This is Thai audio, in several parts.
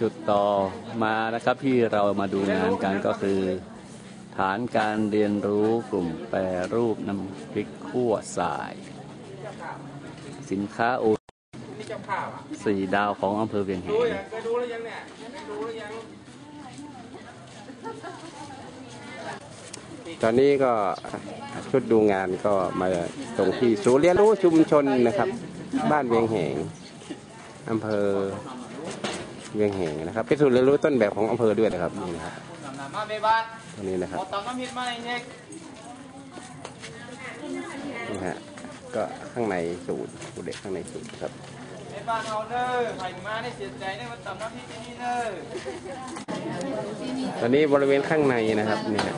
จุดต่อมานะครับที่เรามาดูงานกันก็คือ ฐานการเรียนรู้กลุ่มแปรรูปน้ำพริกขั่วสาย สินค้าโอนี่เจ้าภาพอะสี่ดาวของอำเภอเวียงแหงตอนนี้ก็ชุดดูงานก็มาตรงที่ศูนย์เรียนรู้ชุมชนนะครับ บ้านเวียงแหง อำเภอเวียงแหงนะครับเป็นศูนย์เรียนรู้ต้นแบบของอำเภอด้วยนะครับนี่นะครับนำมาเบบ้านตรงนี้นะครับหมดตอนน้ำพิษมาในเน็กนี่ฮะก็ข้างในศูนย์ผู้เด็กข้างในศูนย์ครับเบบ้านเอาเนอร์ไผ่มาได้เสียใจเนี่ยมันตำน้ำพิษที่นี่เนอร์ตอนนี้บริเวณข้างในนะครับนี่ฮะ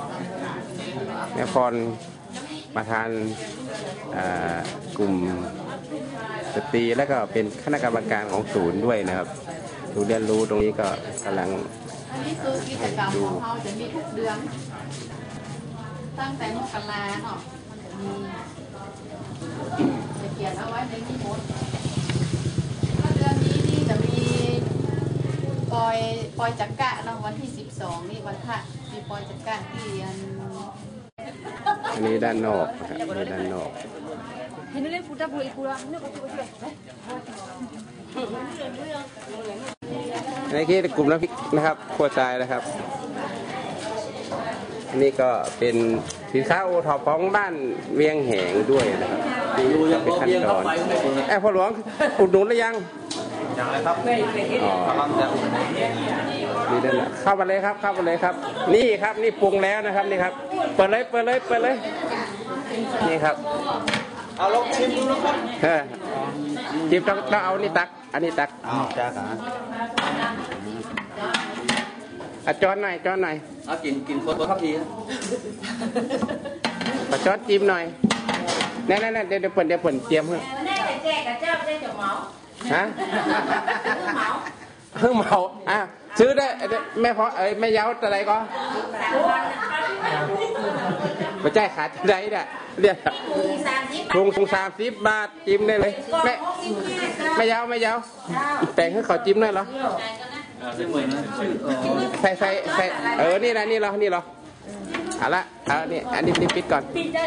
แม่พรประธานอ่ากลุ่ม สตรีและก็เป็นคณะกรรมการของศูนย์ด้วยนะครับศูนย์เรียนรู้ตรงนี้ก็กำลังอันนี้คือกิจกรรมของเราจะมีทุกเดือนตั้งแต่มกราเนาะมันจะมีจะเขียนเอาไว้ในนี้หมดแล้วเดือนนี้นี่จะมีปอยปอยจักระเนาะวันที่12นี่วันพระมีปอยจักระที่อันอันนี้ด้านนอกนะครับอันนี้ด้านนอก Henry puta pura pura. No, no, no, no. อันนี้คือกลุ่มน้ำพริกนะครับครัวทรายนะครับอันนี้ก็เป็นสินค้าโอท็อปของบ้านเวียงแหงด้วยนะครับเป็นขั้นตอนแอบพ่อหลวงอุดหนุนหรือยังอย่างไรครับอ๋อกำลังจะนี่ด้านหลังเข้ามาเลยครับเข้ามาเลยครับ นี่ครับนี่ปรุงแล้วนะครับนี่ครับ เปิดเลยเปิดเลยเปิดเลย นี่ครับ เอาลองชิมดูนะครับเออจิบต้องต้องเอานี่ตัก อันนี้ตักอ้าวจ้าขาอะจอนหน่อยจอนหน่อยเอากินกินคนครับทีขอจอนจิ้มหน่อยแน่ๆๆเดี๋ยวเดี๋ยวเปิดเดี๋ยวเปิดเตรียมเพื่อแน่แจกกับเจ้าเจ้าจะเหมาฮะเพิ่งเมาอะซื้อได้แม่พอเอ้ยแม่เย้าอะไรก็ไม่ใช่ขาดจะได้เนี่ย เรียกสามสิบถุงถุงสามสิบบาทจิ้มได้เลยแม่แม่เย้าแม่เย้าแต่งให้เขาจิ้มได้เหรอชื่อเหมือนชื่อใส่ใส่ใส่เออนี่นะนี่เหรอนี่เหรอเอาละเอานี่อันนี้ปิดก่อนกินได้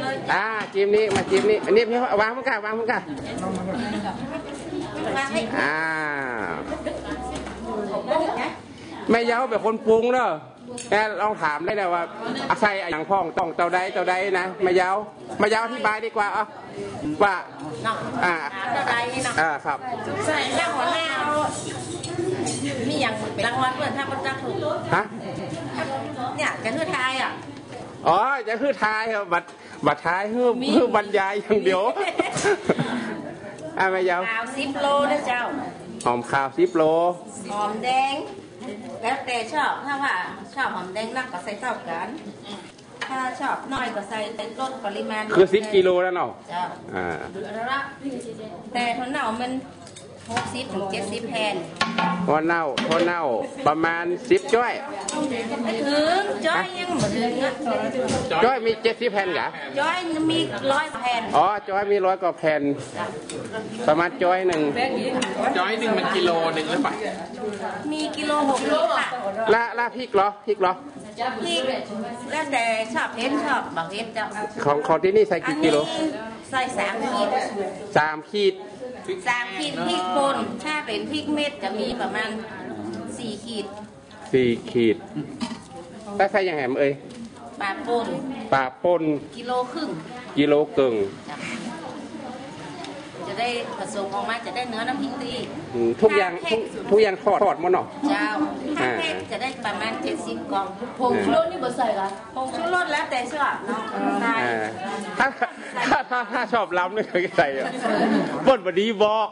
เลยอ่าจิ้มนี้มาจิ้มนี้อันนี้พี่วางมันกันวางมันกันมาให้อ่าแม่เย้าเป็นคนปรุงเนอะ แม่ลองถามได้เลยว่าอาศัยอย่างพ่องต้องเต่าใดเต่าใดนะแม่เย้าแม่เย้าอธิบายดีกว่าอะว่าเนาะอ่าเท่าไรเนาะอ่าครับใส่แค่หัวหน้ามีอย่างรางวัลเพื่อนถ้ามันจะถูกฮะเนี่ยจะคือทายอะอ๋อจะคือทายครับบัตรบัตรทายคือบคือบรรยายอย่างเดียวอ่าแม่เย้าขาวสิบโลนะเจ้าหอมขาวสิบโลหอมแดง แล้วแต่ชอบถ้าว่าชอบหอมแดงนักก็ใส่เท่ากัน ถ้าชอบน้อยก็ใส่ลดปริมาณคือสิบกิโลแล้วเนาะเจ้าอ่าแต่ทนหนาวมัน หกสิบถึงเจ็ดสิบแผ่นพอเน่าพอเน่าประมาณสิบจ้อยไม่ถึงจ้อยยังเหมือนนะจ้อยมีเจ็ดสิบแผ่นกะจ้อยมีร้อยแผ่นอ๋อจ้อยมีร้อยกว่าแผ่นประมาณจ้อยหนึ่งจอยหนึ่งมันกิโลหนึ่งหรือเปล่ามีกิโลหกสิบค่ะละละพริกเหรอพริกเหรอพริกแล้วแต่ชอบเผ็ดชอบบางเผ็ดเจ้าของของที่นี่ใส่อันกี่นี้กิโลใส่สามขีดสามขีด สามขีดพริกป่นถ้าเป็นพริกเม็ดจะมีประมาณสี่ขีดสี่ขีดถ้าใส่อย่างแหมเอ้ยปลาป่นปลาป่นกิโลครึ่งกิโลกึ่งจ้ะจะ ได้ผสมออกมาจะได้เนื้อน้ำพริกดีอืมทุกอย่างทุกทุกอย่างทอดทอดหมดเนาะ เจ้าถ้าอ่าเผ็ดจะได้ประมาณเจ็ดสิบกล่องผงชูรสนี่บ่ใส่ละผงชูรสแล้วแต่ชอบเนาะใส่อ่าถ้าถ้าถ้าถ้าชอบล้ำนี่เคยใส่อะบ่นบดีบอก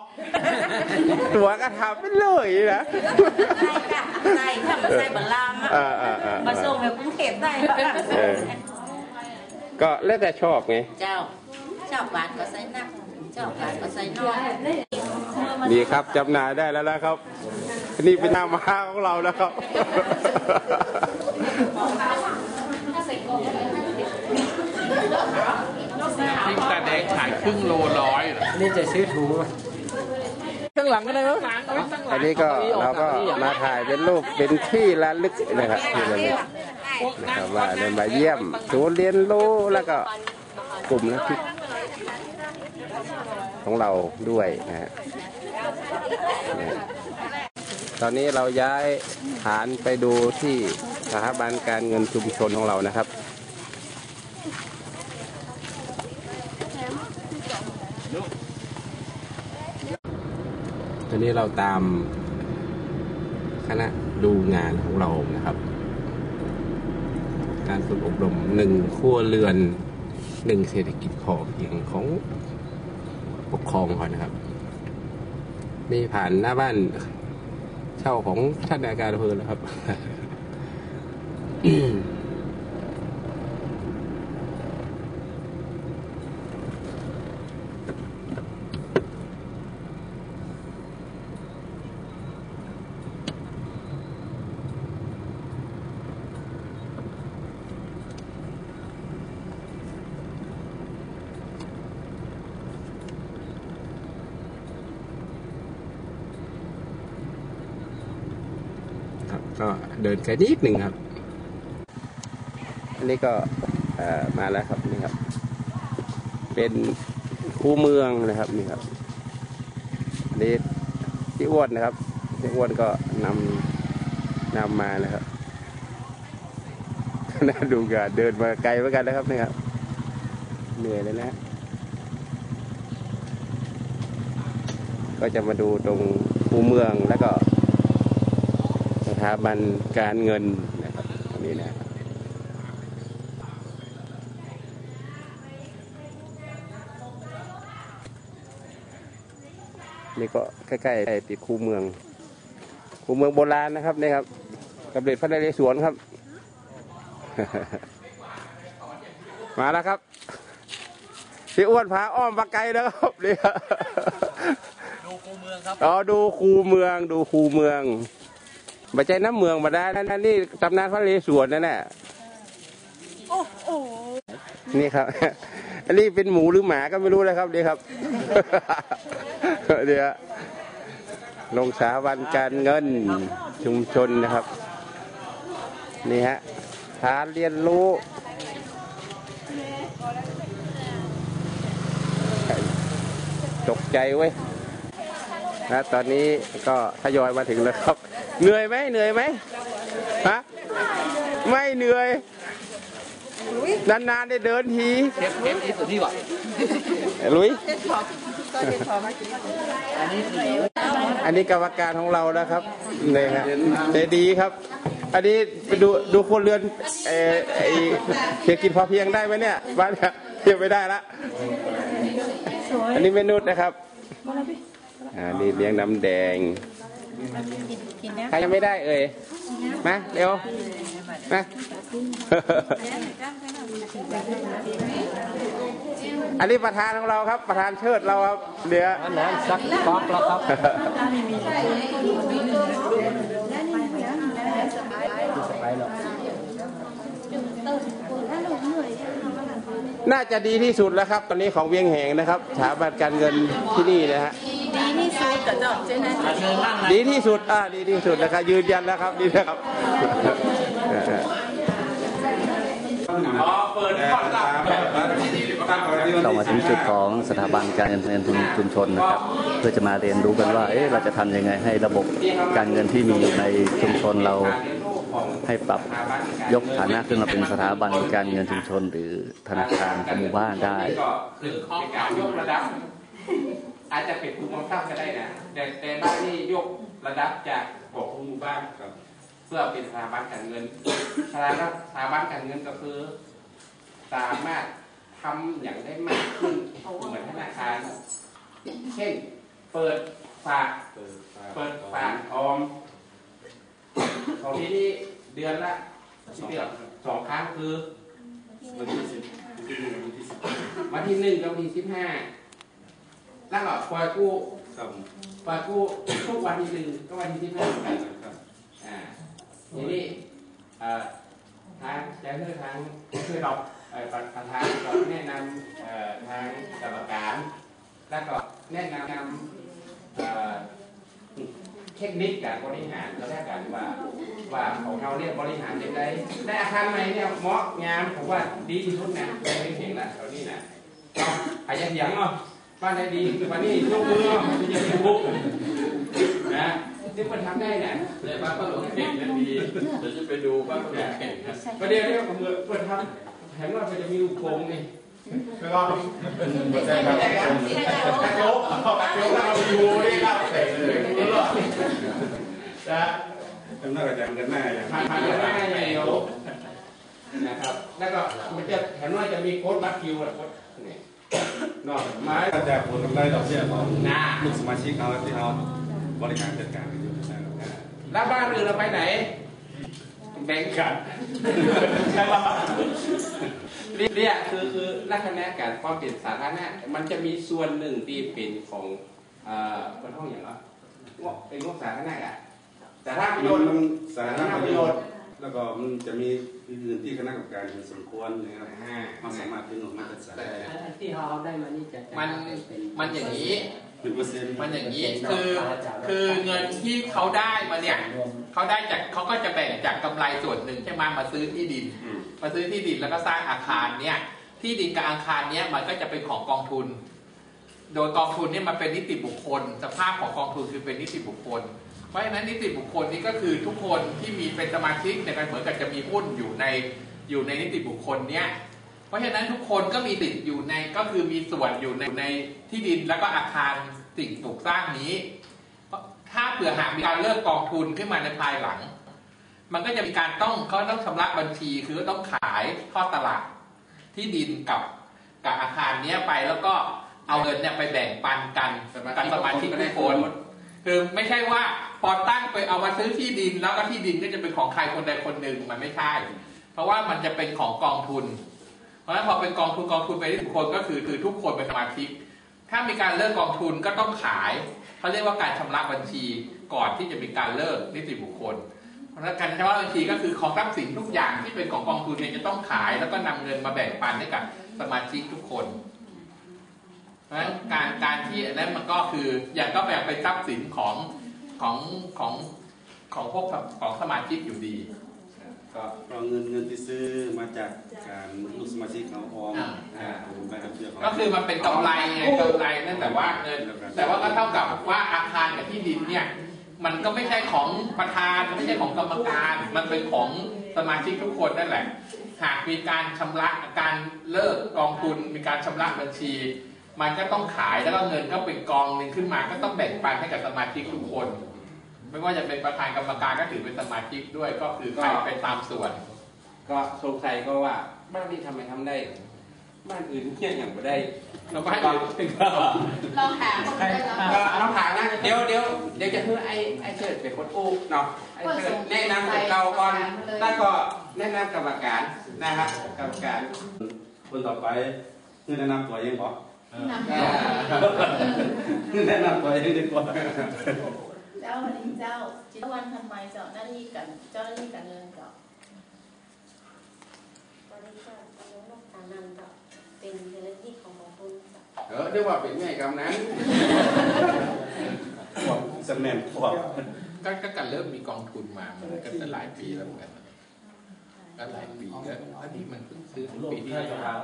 ตัวก็ทำไปเลยนะ ใส่ค่ะใส่ถ้ามันใส่บะลามอะอ่าอ่าอ่า มาส่งในกรุงเทพได้เออก็แล้วแต่ชอบไง เจ้าชอบหวานก็ใส่นัก ชอบหวานก็ใส่น้อยดีครับจำหน่ายได้แล้วนะครับ นี่เป็นหน้าม้าของเราแล้วครับพริกตาแดงขายครึ่งโลร้อยเหรอนี่จะซื้อถุงงหลังก็ได้เหรอเอาไว้ตั้งหลัอังนนี้ก็เราก็มาถ่ายเป็นรูปเป็นที่ระลึกนะครับที่ระลึกนะครับว่าได้มาเยี่ยมศูนย์เรียนรู้แล้วก็กลุ่มนักพิษ ของเราด้วยนะฮะตอนนี้เราย้ายฐานไปดูที่สถาบันการเงินชุมชนของเรานะครับตอนนี้เราตามคณะดูงานของเรานะครับ การฝึกอบรมหนึ่งครัวเรือนหนึ่งเศรษฐกิจพอเพียงของ ปกครองก่อนนะครับ นี่ผ่านหน้าบ้าน เช่าของท่านอาการอำเภอแล้วครับ ก็เดินไกลนิดหนึ่งครับ อันนี้ก็มาแล้วครับนี่ครับ เป็นคูเมืองนะครับนี่ครับอันนี้พี่อ้วนนะครับพี่อ้วนก็นำนำมานะครับน่าดูกันเดินมาไกลเหมือนกันนะครับนี่ครับเหนื่อยเลยนะก็จะมาดูตรงคูเมืองแล้วก็ ถาบันการเงินนะครับตรงนี้นะนี่ก็ใกล้ๆติดคูเมือง คูเมืองโบราณนะครับนี่ครับกำเนิดพระนเรศวรครับ มาแล้วครับพี่อ้วนพาอ้อมปาไกลนะครับนี่ครับดูคูเมืองครับอ๋อดูคูเมืองดูคูเมือง มาใจน้ำเมืองมาได้นั่นนี่ตำนานพระนเรศวรนั่นแหละนี่ครับ อันนี้เป็นหมูหรือหมาก็ไม่รู้นะครับนี่ครับเดี๋ยวลงสถาบันการเงินชุมชนนะครับ นี่ฮะฐานเรียนรู้ตกใจเว้ย นะตอนนี้ก็ทยอยมาถึงแล้วครับ เหนื่อยไหมเหนื่อยไหมฮะไม่เหนื่อย นานๆได้เดินทีเทปเทปที่สุดที่ว่ะลุยอันนี้กรรมการของเรานะครับนี่ฮะใจดีครับ อันนี้ไปดูดูคนเรือนเออไอเพียงกินพอเพียงได้ไหมเนี่ยบ้านเนี่ยเทียบไม่ได้ละอันนี้เมนูนะครับ อ่านี่เลี้ยงน้ำแดง ใครยังไม่ได้เอ่ย มาเร็ว มา อันนี้ประธานของเราครับ ประธานเชิดเราครับเดี๋ยวอันนั้นซักฟอกแล้วครับน่าจะดีที่สุดแล้วครับ ตอนนี้ของเวียงแหงนะครับสถาบันการเงินที่นี่นะฮะดีที่ สุดกับเจ้าเจ๊นะดีที่สุดอ่าดีที่สุดนะครับยืนยันแล้วครับดีนะครับเรามาถึงจุดของสถาบันการเงินชุมชนนะครับ เพื่อจะมาเรียนรู้กันว่าเอ๊ะเราจะทำยังไงให้ระบบการเงินที่มีอยู่ในชุมชนเราให้ปรับยกฐานะขึ้นมาเป็นสถาบันการเงินชุมชน หรือธนาคารของหมู่บ้านได้ ก็ถึงเป็นการยกระดับอาจจะเป็นภูมิภาคก็ได้นะ แต่แต่บ้านนี่ยกระดับจากของหมู่บ้านครับเพื่อเป็นสถาบันการเงินสถาบันสถาบันการเงินก็คือ สามารถทำอย่างได้มากขึ้นเหมือนธนาคาร เช่น เปิดฝากเปิดฝากออมของที่นี่เดือนละเดือนสองครั้งคือวันที่หนึ่งกับวันที่สิบห้า แล้วก็ปล่อยกู้ปล่อยกู้ทุกวันที่หนึ่งก็วันที่สิบห้าอ่าทีนี้เอ่อทางจะเพื่อทางเพื่อดอกเอ่อประธานก็แนะนำเอ่อทางกรรมการ แล้วก็แนะนำเอ่อเทคนิคการบริหารก็แล้วกันว่าว่าของเราเนี่ยบริหารยังไงในอาคารใหม่เนี่ยเหมาะงามผมว่าดีที่สุดนะแปลงเห็นละแถวนี้นะเอาใจะเถียงเนาะ บ้านไหนดีวันนี้ยกมือเนาะจะอยู่บุกนะที่มันทำได้เนี่ยเลยบ้านก็หลงเก่งนั่นดีเดี๋ยวจะไปดูบ้านก็หลงเก่งนะประเดี๋ยวเนี่ยผมเปิดทำแถมว่ามันจะมีลูกโป่งนี่แล้วก็ไม่ใช่ครับตะโกกตะโกกเราอยู่นี่ครับเตะเลยนะจำได้ก็จำกันหน้าอย่างผ่านผ่านกันได้ไงโยนะครับ แล้วก็มันจะแถมว่าจะมีโค้ดบัตรคิวอะโค้ดนี่ นอกไม้ก็จะผลกำไรดอกเบี้ยของหน้าลูกสมาชิกเขาที่เขาบริหารจัดการกันอยู่นะครับแล้วบ้านอื่นเราไปไหน แบ่งกันใช่ป่ะเนี่ยคือคือลักษณะการความเป็นสาธารณะมันจะมีส่วนหนึ่งที่เป็นของเอ่อเป็นห้องอย่างไรงบเป็นงบสาธารณะอะแต่ถ้าประโยชน์มันสาธารณประโยชน์ แล้วก็มันจะมีอื่นที่คณะกรรมการเห็นสมควรนะครับอ่ามันสามารถดึงออกมาจัดสรรแต่ที่เขาเอาได้มานี่จะมันมันอย่างนี้เป็นเปอร์เซ็นต์มันอย่างนี้คือคือเงินที่เขาได้มาเนี่ยเขาได้จากเขาก็จะแบ่งจากกำไรส่วนหนึ่งใช่ไหมมาซื้อที่ดินอืมมาซื้อที่ดินแล้วก็สร้างอาคารเนี่ยที่ดินกับอาคารเนี่ยมันก็จะเป็นของกองทุน โดยกองทุนเนี่ยมันเป็นนิติบุคคล สภาพของกองทุนคือเป็นนิติบุคคล เพราะฉะนั้นนิติบุคคลนี่ก็คือทุกคนที่มีเป็นสมาชิกเนี่ยกันเหมือนกับจะมีหุ้นอยู่ในอยู่ในนิติบุคคลเนี่ยเพราะฉะนั้นทุกคนก็มีติดอยู่ในก็คือมีส่วนอยู่ในในที่ดินแล้วก็อาคารสิ่งปลูกสร้างนี้ ถ้าเผื่อหากมีการเลิกกองทุนขึ้นมาในภายหลัง มันก็จะมีการต้องเขาต้องชำระบัญชีคือต้องขายทอดตลาดที่ดินกับกับอาคารเนี้ยไปแล้วก็เอาเงินเนี่ยไปแบ่งปันกันกับสมาชิกทุกคน คือไม่ใช่ว่าพอตั้งไปเอามาซื้อที่ดิน แล้วก็ที่ดินก็จะเป็นของใครคนใดคนหนึ่งมันไม่ใช่ เพราะว่ามันจะเป็นของกองทุน เพราะฉะนั้นพอเป็นกองทุนกองทุนไปที่ทุกคนก็คือคือทุกคนเป็นสมาชิก ถ้ามีการเลิกกองทุนก็ต้องขายเขาเรียกว่าการชำระบัญชีก่อนที่จะมีการเลิกนิติบุคคล เพราะฉะนั้นการชำระบัญชีก็คือของทรัพย์สินทุกอย่างที่เป็นของกองทุนเนี่ยจะต้องขายแล้วก็นำเงินมาแบ่งปันให้กับสมาชิกทุกคน เพราะฉะนั้นการการที่อันนั้นมันก็คืออย่างก็แบ่งเป็นทรัพย์สินของของของของพวกของสมาชิกอยู่ดีก็ก็เงินเงินที่ซื้อมาจากการลูกสมาชิกเขาออมอ่าอ่าผมไปกับเชื่อเขาก็คือมันเป็นกำไรไงกำไรนั่นแต่ว่าเงินแต่ว่าก็เท่ากับว่าอาคารกับที่ดินเนี่ยมันก็ไม่ใช่ของประธานไม่ใช่ของกรรมการ มันเป็นของสมาชิกทุกคนนั่นแหละ หากมีการชำระการเลิกกองทุนมีการชำระบัญชี มันก็ต้องขายแล้วก็เงินก็เป็นกองหนึ่งขึ้นมาก็ต้องแบ่งปันให้กับสมาชิกทุกคน ไม่ว่าจะเป็นประธานกรรมการก็ถือเป็นสมาชิกด้วยก็คือใครไปตามส่วน ก็สงสัยก็ว่าบ้านนี้ทำไมทำได้ บ้านอื่นเที่ยงอย่างไม่ได้เราก็ให้ก็ดูลองหาคนได้แล้วก็น้องถามนะเดี๋ยวเดี๋ยวเดี๋ยวจะให้ไอ้ไอ้เชิดเป็นคนอู้เนาะไอ้เชิดแนะนำเราก่อนแล้วก็แนะนำกรรมการนะครับกรรมการคนต่อไปคือแนะนำตัวเองบอกนำอ่าคือ แนะนำตัวเองดีกว่าเจ้าวันนี้เจ้าจิตวันทำไมเจ้าหน้าที่กันเจ้าหน้าที่การเงินเจ้าบริษัทนายกฐานันก็เป็นเจ้าหน้าที่ของกองทุนเออเรียกว่าเป็นแม่กำนั้นพวกสแมนพวกก็ก็การเริ่มมีกองทุนมามันก็จะหลายปีแล้วเหมือนกันก็หลายปีแล้วอันนี้มันเพิ่งซื้อปีที่แล้ว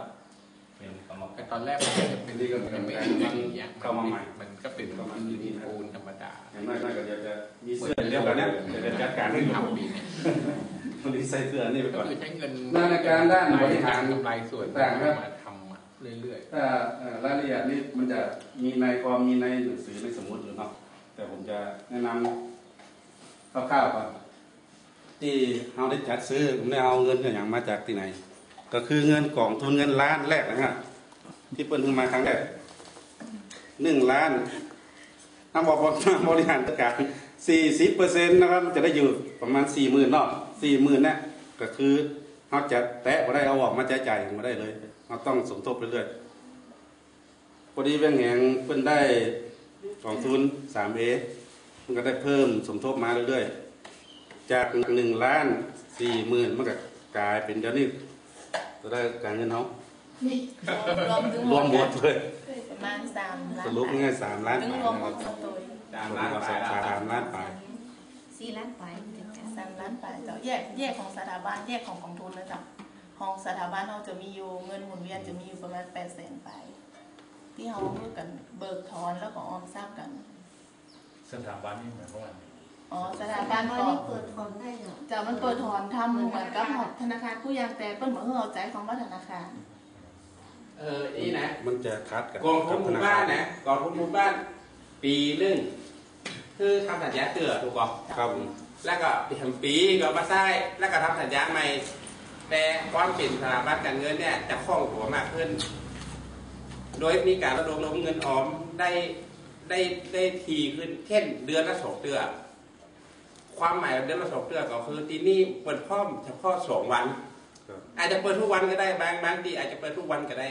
แต่ตอนแรกมันจะเป็นเรื่องมันไม่เป็นอย่างเงี้ยมันมันก็เป็นดินปูนธรรมดาอย่างน้อยๆก็จะจะมีเสื้อเดียวกันเนี่ยจะเป็นจัดการให้ดูทำปีเนี่ยวันนี้ใส่เสื้อนี่ไปก็ก่อนคือใช้เงินนาฬิการด้านบริหารกำไรส่วนต่างครับมาทำมาเรื่อยถ้าเอ่อรายละเอียดนี่มันจะมีในความมีในหนังสือในสมุดหรือเนาะแต่ผมจะแนะนำคร่าวๆก่อนที่เราได้จัดซื้อผมได้เอาเงินอย่างมาจากที่ไหน ก็คือเงินกองทุนเงินล้านแรกนะฮะที่เปิ้ลเพิ่งมาครั้งแรกหนึ่งล้านถ้าบอกว่าบริหารจัดการสี่สิบเปอร์เซ็นต์นะครับจะได้อยู่ประมาณสี่หมื่นเนาะสี่หมื่นเนี่ยก็คือเขาจะแตะมาได้เอาออกมาจ่ายจ่ายมาได้เลยเราต้องสมทบเรื่อยๆพอดีแบงแหงเพิ่นได้กองทุนสามเอมันก็ได้เพิ่มสมทบมาเรื่อยๆ จากหนึ่งล้านสี่หมื่นมันก็กลายเป็นเดี๋ยวนี้ จะได้การเงินเขานี่รวมถึงรวมหมดเลยประมาณสามล้านสรุปง่ายๆสามล้านถึงบาทรวมนะหคมรับดสตัวจ้าามผมล้านก็บาสาทขาสามล้านไปสี่ล้านไปถึงจะสามล้านบาทเจ้าแยกแยกของสถาบันแยกของกองทุนนะเจ้าของสถาบันเราจะมีอยู่เงินหมุนเวียนจะมีอยู่ประมาณแปดแสนไปที่เราเลือกกันเบิกถอนแล้วก็ออมทราบกัน สถาบันนี่หมายความว่าไง อ๋อสสถาถาบับันนก็นี่เปิดฟอร์มได้เหรอจะมันเปิดถอนทำเหมือนกับธนาคารผู้ยังแต่เปิ้นเหมือนเราใจของว่าธนาคารเออนี่นะมันจะคัดกับกองทุนหมู่บ้านนะกองทุนหมู่บ้าน ปีหนึ่งคือทำสัญญาเตือถูกป่ะครับแล้วก็ปีทำปีก็มาใช้แล้วก็ทำสัญญาใหม่ แต่ความเป็นสถาบันการเงินเนี่ยจะคล่องตัวมากขึ้น โดยมีการระดมลงเงินออมได้ได้ได้ทีขึ้นเช่นเดือนละสองเดือน ความหมายเดือนละสองเดือนก็คือที่นี่เปิดพร้อมเฉพาะสองวันครับอาจจะเปิดทุกวันก็ได้บางบางทีอาจจะเปิดทุกวันก็ได้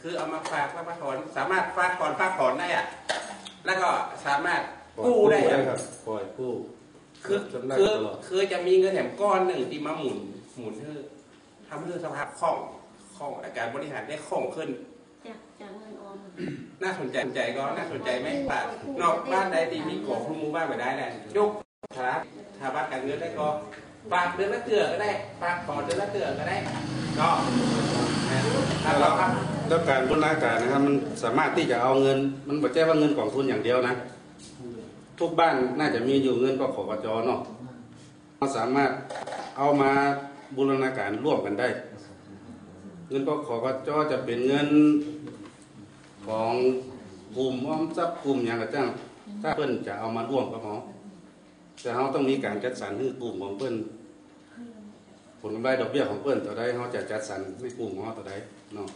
คือเอามาฝากแล้วมาถอนสามารถฝากถอนฝากถอนได้อะแล้วก็สามารถกู้ได้อะครับปล่อยกู้คือจำได้คือตลอดคือจะมีเงินแถมก้อนหนึ่งที่มาหมุนหมุนให้ทำให้สภาพคล่องคล่องอาการบริหารได้คล่องขึ้นจากจากเงินออมน่าสนใจสนใจก็น่าสนใจไหมป่านอกบ้านใดที่มีของทุกหมู่บ้านไปได้แหละยก ฐานะฐาบันการเงินได้ก็ฝากเดือนละเตือก็ได้ฝากถอนเดือนละเตือก็ได้ก็นะครับเราครับแล้วการบูรณาการนะครับมันสามารถที่จะเอาเงิน มันไม่ใช่ว่าเงินกองทุนอย่างเดียวนะ ทุกบ้านน่าจะมีอยู่เงินก็ขอกจเนาะเราสามารถเอามาบูรณาการร่วมกันได้ เงินก็ขอกจจะเป็นเงินของกลุ่มอ้อมทรัพย์กลุ่มอย่างกระจ้างถ้าเพิ่อนจะเอามาร่วมกับเขา แต่เขาต้องมีการจัดสรรให้กลุ่มของเพิ่นผลกำไรดอกเบี้ยของเพิ่นต่อได้เขาจะจัดสรรให้กลุ่มของเขาต่อได้เนาะ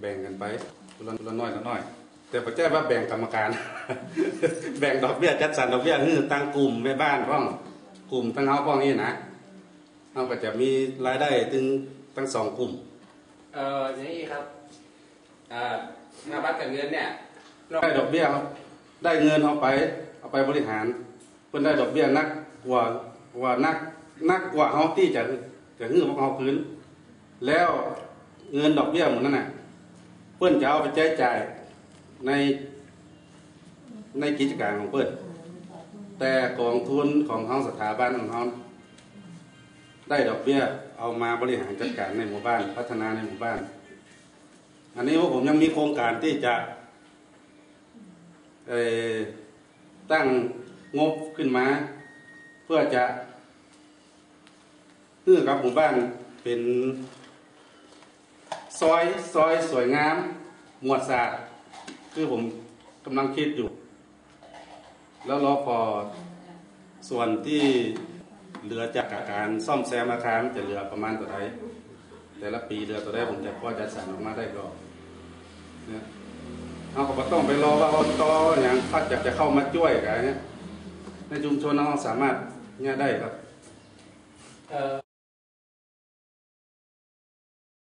แบ่งกันไปคนละคนละน้อยละน้อย แต่ประเจ้ว่าแบ่งกรรมการ แบ่งดอกเบี้ยจัดสรรดอกเบี้ยคือตั้งกลุ่มแม่บ้านพ้องกลุ่มตั้งเฮาพ้องนี่นะเขาก็จะมีรายได้ถึงทั้งสองกลุ่มเอออย่างนี้ครับอ่าสถาบันการเงินเนี่ยได้ดอกเบี้ยครับได้เงินเอาไป เอาไปบริหาร เพิ่นได้ดอกเบี้ยนักกว่ากว่านักนักกว่าเฮาที่จะจะฮื้อพวกเฮาคืนแล้วเงินดอกเบี้ยหมดนั่นน่ะเพิ่นจะเอาไปใช้จ่ายในในกิจการของเพิ่นแต่กองทุนของเฮาสถาบันของเฮาได้ดอกเบี้ยเอามาบริหารจัดการในหมู่บ้าน พัฒนาในหมู่บ้าน อันนี้ว่าผมยังมีโครงการที่จะตั้ง งบขึ้นมา เพื่อจะเพื่อกับหมู่บ้านเป็นซอยซอยสวยงาม หมวดศาสตร์ คือผมกำลังคิดอยู่ แล้วรอพอส่วนที่เหลือจากการซ่อมแซมอาคารจะเหลือประมาณตัวใดแต่ละปีเหลือตัวใดผมจะพอจะสั่งออกมาได้ก็เนี่ยเอาก็ต้องไปรอว่าอบตอย่างพัดอยากจะเข้ามาช่วยกันเนี่ย ในชุมชนเราสามารถเนี่ยได้ครับ